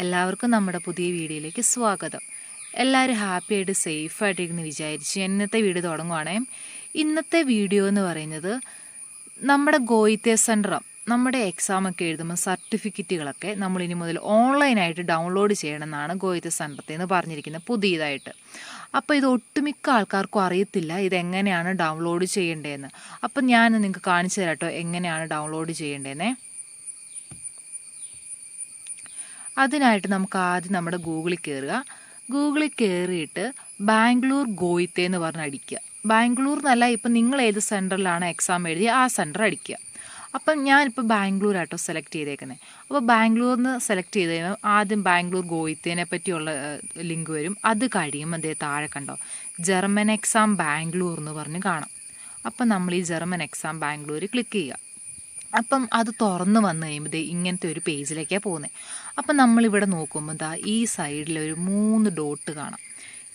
എല്ലാവർക്കും നമ്മുടെ പുതിയ വീഡിയോയിലേക്ക് സ്വാഗതം. എല്ലാവരും ഹാപ്പി ആയിട്ട് സേഫ് ആയിട്ടിരുന്ന് വിചാരിച്ച് ഇന്നത്തെ വീഡിയോ തുടങ്ങുവാണേ. ഇന്നത്തെ വീഡിയോ എന്ന് പറയുന്നത് നമ്മുടെ ഗോയിത്തെ സെന്ററും നമ്മുടെ എക്സാം ഒക്കെ എഴുതുമ്പോൾ സർട്ടിഫിക്കറ്റുകളൊക്കെ നമ്മൾ ഇനി മുതൽ ഓൺലൈനായിട്ട് ഡൗൺലോഡ് ചെയ്യണമെന്നാണ് ഗോയിത്തെ സെന്ററത്തിൽ നിന്ന് പറഞ്ഞിരിക്കുന്നത് പുതിയതായിട്ട്. അപ്പോൾ ഇത് ഒട്ടുമിക്ക ആൾക്കാർക്കും അറിയത്തില്ല ഇതെങ്ങനെയാണ് ഡൗൺലോഡ് ചെയ്യേണ്ടതെന്ന്. അപ്പം ഞാൻ നിങ്ങൾക്ക് കാണിച്ചു തരാം കേട്ടോ എങ്ങനെയാണ് ഡൗൺലോഡ് ചെയ്യേണ്ടതെന്നേ. അതിനായിട്ട് നമുക്ക് ആദ്യം നമ്മുടെ ഗൂഗിളിൽ കയറുക ഗൂഗിളിൽ കയറിയിട്ട് ബാംഗ്ലൂർ ഗോയിത്തെ എന്ന് പറഞ്ഞ് അടിക്കുക. ബാംഗ്ലൂർ എന്നല്ല ഇപ്പം നിങ്ങൾ ഏത് സെന്ററിലാണ് എക്സാം എഴുതി ആ സെന്റർ അടിക്കുക. അപ്പം ഞാനിപ്പോൾ ബാംഗ്ലൂർ ആട്ടോ സെലക്ട് ചെയ്തേക്കുന്നത് അപ്പോൾ ബാംഗ്ലൂരിൽ സെലക്ട് ചെയ്ത് കഴിയുമ്പോൾ ആദ്യം ബാംഗ്ലൂർ ഗോയിത്തേനെ പറ്റിയുള്ള ലിങ്ക് വരും. അത് കഴിയുമ്പോൾ അതേ താഴെ കണ്ടോ? ജർമ്മൻ എക്സാം ബാംഗ്ലൂർ എന്ന് പറഞ്ഞ് കാണാം. അപ്പം നമ്മൾ ഈ ജർമ്മൻ എക്സാം ബാംഗ്ലൂർ ക്ലിക്ക് ചെയ്യുക. അപ്പം അത് തുറന്ന് വന്നു കഴിയുമ്പോൾ ഇങ്ങനത്തെ ഒരു പേജിലേക്കാണ് പോകുന്നത് അപ്പം നമ്മളിവിടെ നോക്കുമ്പോൾ ദാ ഈ സൈഡിൽ ഒരു മൂന്ന് ഡോട്ട് കാണാം.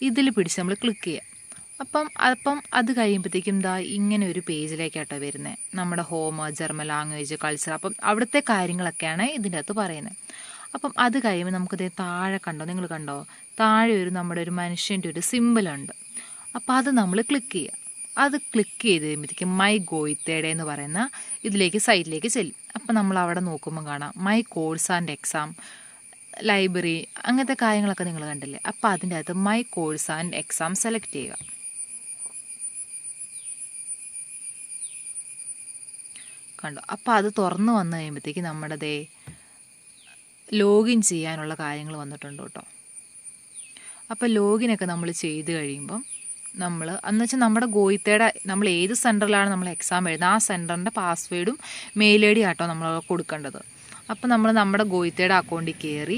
ഇതിൽ പിടിച്ച് നമ്മൾ ക്ലിക്ക് ചെയ്യുക അപ്പം അപ്പം അത് കഴിയുമ്പോഴത്തേക്കും ദാ ഇങ്ങനെ ഒരു പേജിലേക്കാട്ടോ വരുന്നത് നമ്മുടെ ഹോം ജർമ്മൻ ലാംഗ്വേജ് കൾച്ചർ അപ്പം അവിടുത്തെ കാര്യങ്ങളൊക്കെയാണ് ഇതിന്റെ അകത്ത് പറയുന്നത് അപ്പം അത് കഴിയുമ്പോൾ നമുക്കിത് താഴെ കണ്ടോ? നിങ്ങൾ കണ്ടോ? താഴെ ഒരു നമ്മുടെ ഒരു മനുഷ്യന്റെ ഒരു സിമ്പിളുണ്ട് അപ്പോൾ അത് നമ്മൾ ക്ലിക്ക് ചെയ്യുക അത് ക്ലിക്ക് ചെയ്ത് കഴിയുമ്പോഴത്തേക്കും മൈ ഗോയിത്തേടെ എന്ന് പറയുന്ന ഇതിലേക്ക് സൈറ്റിലേക്ക് ചെല്ലും. അപ്പോൾ നമ്മൾ അവിടെ നോക്കുമ്പോൾ കാണാം my course and exam library അങ്ങനത്തെ കാര്യങ്ങളൊക്കെ നിങ്ങൾ കണ്ടില്ലേ? അപ്പോൾ അതിന്റെ അകത്ത് my course and exam select ചെയ്യുക. കണ്ടു? അപ്പോൾ അത് തുറന്ന് വന്നു കഴിയുമ്പോഴത്തേക്ക് നമ്മുടെ ദേ ലോഗിൻ ചെയ്യാനുള്ള കാര്യങ്ങൾ വന്നിട്ടുണ്ട് കേട്ടോ. അപ്പോൾ ലോഗിനൊക്കെ നമ്മൾ ചെയ്ത് കഴിയുമ്പം നമ്മൾ എന്ന് വെച്ചാൽ നമ്മുടെ ഗോയിത്തയുടെ നമ്മൾ ഏത് സെന്ററിലാണ് നമ്മൾ എക്സാം എഴുതുന്നത് ആ സെന്ററിന്റെ പാസ്വേഡും മെയിൽ ഐ ഡി ആട്ടോ നമ്മൾ കൊടുക്കേണ്ടത്. അപ്പോൾ നമ്മൾ നമ്മുടെ ഗോയിത്തയുടെ അക്കൗണ്ടിൽ കയറി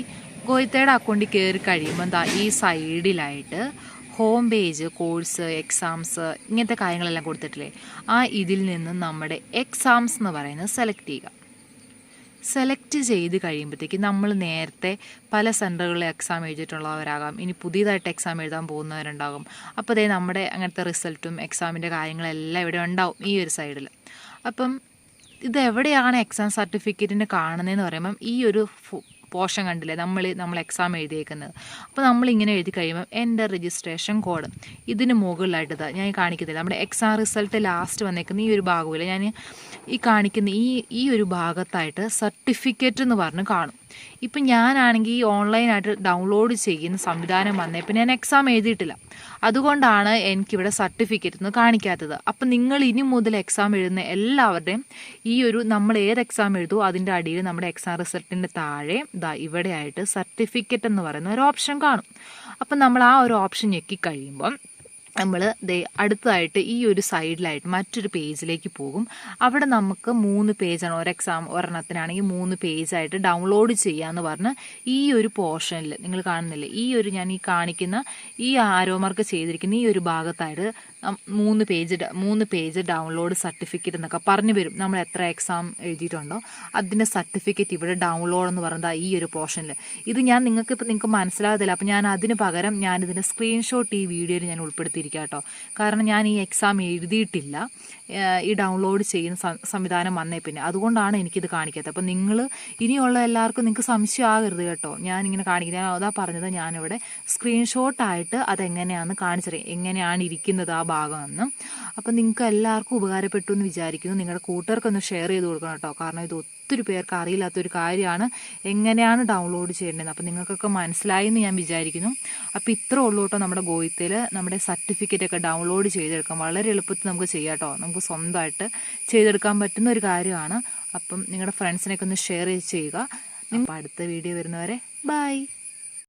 ഗോയിത്തയുടെ അക്കൗണ്ടിൽ കയറി കഴിയുമ്പോൾ എന്താ ഈ സൈഡിലായിട്ട് ഹോം പേജ് കോഴ്സ് എക്സാംസ് ഇങ്ങനത്തെ കാര്യങ്ങളെല്ലാം കൊടുത്തിട്ടില്ലേ? ആ ഇതിൽ നിന്ന് നമ്മുടെ എക്സാംസ് എന്ന് പറയുന്നത് സെലക്ട് ചെയ്യുക. സെലക്ട് ചെയ്ത് കഴിയുമ്പോഴത്തേക്ക് നമ്മൾ നേരത്തെ പല സെന്ററുകളിൽ എക്സാം എഴുതിയിട്ടുള്ളവരാകാം. ഇനി പുതിയതായിട്ട് എക്സാം എഴുതാൻ പോകുന്നവരുണ്ടാകും. അപ്പോൾ അതേ നമ്മുടെ അങ്ങനത്തെ റിസൾട്ടും എക്സാമിന്റെ കാര്യങ്ങളെല്ലാം ഇവിടെ ഉണ്ടാവും ഈ ഒരു സൈഡിൽ അപ്പം ഇതെവിടെയാണ് എക്സാം സർട്ടിഫിക്കറ്റിന് കാണുന്നതെന്ന് പറയുമ്പം ഈ ഒരു പോർഷൻ കണ്ടില്ലേ? നമ്മൾ നമ്മൾ എക്സാം എഴുതിയേക്കുന്നത്. അപ്പോൾ നമ്മൾ ഇങ്ങനെ എഴുതി കഴിയുമ്പോൾ എന്റെ രജിസ്ട്രേഷൻ കോഡ് ഇതിന് മുകളിലായിട്ട് ഞാൻ കാണിക്കുന്നില്ല നമ്മുടെ എക്സാം റിസൾട്ട് ലാസ്റ്റ് വന്നേക്കുന്ന ഈ ഒരു ഭാഗമില്ല ഞാൻ ഈ കാണിക്കുന്ന ഈ ഈ ഒരു ഭാഗത്തായിട്ട് സർട്ടിഫിക്കറ്റ് എന്ന് പറഞ്ഞ് കാണും. ഇപ്പം ഞാനാണെങ്കിൽ ഈ ഓൺലൈനായിട്ട് ഡൗൺലോഡ് ചെയ്യുന്ന സംവിധാനം വന്നേ. ഇപ്പം ഞാൻ എക്സാം എഴുതിയിട്ടില്ല. അതുകൊണ്ടാണ് എനിക്കിവിടെ സർട്ടിഫിക്കറ്റ് ഒന്ന് കാണിക്കാത്തത്. അപ്പം നിങ്ങൾ ഇനി മുതൽ എക്സാം എഴുതുന്ന എല്ലാവരുടെയും ഈ ഒരു നമ്മൾ ഏത് എക്സാം എഴുതുമോ അതിന്റെ അടിയിൽ നമ്മുടെ എക്സാം റിസൾട്ടിന്റെ താഴെ ഇതാ ഇവിടെയായിട്ട് സർട്ടിഫിക്കറ്റ് എന്ന് പറയുന്ന ഒരു ഓപ്ഷൻ കാണും. അപ്പം നമ്മൾ ആ ഒരു ഓപ്ഷൻ ഞെക്കി കഴിയുമ്പം നമ്മൾ അടുത്തതായിട്ട് ഈ ഒരു സൈഡിലായിട്ട് മറ്റൊരു പേജിലേക്ക് പോകും. അവിടെ നമുക്ക് മൂന്ന് പേജാണ്. ഒരു എക്സാം ഒരെണ്ണത്തിനാണെങ്കിൽ മൂന്ന് പേജായിട്ട് ഡൗൺലോഡ് ചെയ്യാന്ന് പറഞ്ഞ് ഈ ഒരു പോർഷനിൽ നിങ്ങൾ കാണുന്നില്ലേ? ഈ ഒരു ഞാൻ ഈ കാണിക്കുന്ന ഈ ആരോമാർക്ക് ചെയ്തിരിക്കുന്ന ഈ ഒരു ഭാഗത്തായിട്ട് മൂന്ന് പേജ് മൂന്ന് പേജ് ഡൗൺലോഡ് സർട്ടിഫിക്കറ്റ് എന്നൊക്കെ പറഞ്ഞു വരും. നമ്മൾ എത്ര എക്സാം എഴുതിയിട്ടുണ്ടോ അതിന്റെ സർട്ടിഫിക്കറ്റ് ഇവിടെ ഡൗൺലോഡ് എന്ന് പറയുന്നത് ഈ ഒരു പോർഷനിൽ ഇത് ഞാൻ നിങ്ങൾക്ക് ഇപ്പം നിങ്ങൾക്ക് മനസ്സിലാകത്തില്ല. അപ്പോൾ ഞാൻ അതിന് പകരം ഞാൻ ഇതിന്റെ സ്ക്രീൻഷോട്ട് ഈ വീഡിയോയിൽ ഞാൻ ഉൾപ്പെടുത്തിയിരിക്കുക കേട്ടോ. കാരണം ഞാൻ ഈ എക്സാം എഴുതിയിട്ടില്ല. ഈ ഡൗൺലോഡ് ചെയ്യുന്ന സംവിധാനം വന്നേ പിന്നെ. അതുകൊണ്ടാണ് എനിക്കിത് കാണിക്കാത്തത്. അപ്പോൾ നിങ്ങൾ ഇനിയുള്ള എല്ലാവർക്കും നിങ്ങൾക്ക് സംശയമാകരുത് കേട്ടോ കേട്ടോ. ഞാനിങ്ങനെ കാണിക്കുന്നത് അതാ പറഞ്ഞത് ഞാനിവിടെ സ്ക്രീൻഷോട്ടായിട്ട് അതെങ്ങനെയാണെന്ന് കാണിച്ചറിയാം എങ്ങനെയാണ് ഇരിക്കുന്നത് ആ ഭാഗമെന്ന്. അപ്പം നിങ്ങൾക്ക് എല്ലാവർക്കും ഉപകാരപ്പെട്ടു എന്ന് വിചാരിക്കുന്നു. നിങ്ങളുടെ കൂട്ടുകാർക്കൊന്ന് ഷെയർ ചെയ്ത് കൊടുക്കണം കേട്ടോ. കാരണം ഇത് ഒത്തിരി പേർക്ക് അറിയില്ലാത്തൊരു കാര്യമാണ്. എങ്ങനെയാണ് ഡൗൺലോഡ് ചെയ്യേണ്ടത്? അപ്പം നിങ്ങൾക്കൊക്കെ മനസ്സിലായി എന്ന് ഞാൻ വിചാരിക്കുന്നു. അപ്പോൾ ഇത്ര ഉള്ളൂ കേട്ടോ നമ്മുടെ ഗോയിത്തിൽ നമ്മുടെ സർട്ടിഫിക്കറ്റ് ഒക്കെ ഡൗൺലോഡ് ചെയ്തെടുക്കാം വളരെ എളുപ്പത്തിൽ നമുക്ക് ചെയ്യാം കേട്ടോ. നമുക്ക് സ്വന്തമായിട്ട് ചെയ്തെടുക്കാൻ പറ്റുന്ന ഒരു കാര്യമാണ്. അപ്പം നിങ്ങളുടെ ഫ്രണ്ട്സിനൊക്കെ ഒന്ന് ഷെയർ ചെയ്യുക. അടുത്ത വീഡിയോ വരുന്നവരെ ബൈ